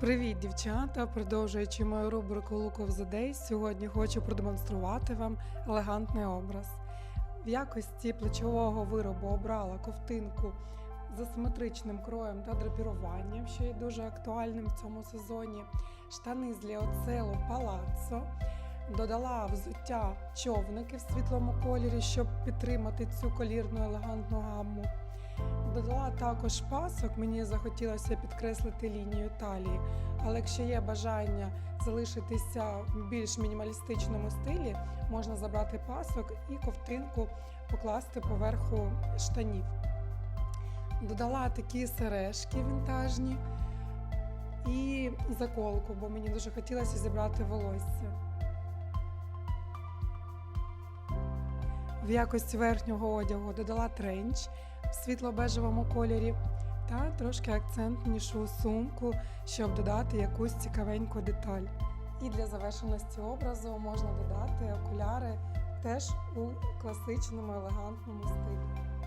Привіт, дівчата! Продовжуючи мою рубрику Look of the Day, сьогодні хочу продемонструвати вам елегантний образ. В якості плечового виробу обрала ковтинку з асиметричним кроєм та драпіруванням, що є дуже актуальним в цьому сезоні. Штани з ліоцелу палаццо. Додала взуття човники в світлому кольорі, щоб підтримати цю колірну елегантну гамму. Додала також пасок, мені захотілося підкреслити лінію талії, але якщо є бажання залишитися в більш мінімалістичному стилі, можна забрати пасок і ковтинку покласти поверху штанів. Додала такі сережки вінтажні і заколку, бо мені дуже хотілося зібрати волосся. В якості верхнього одягу додала тренч в світло-бежевому кольорі та трошки акцентнішу сумку, щоб додати якусь цікавеньку деталь. І для завершеності образу можна додати окуляри теж у класичному елегантному стилі.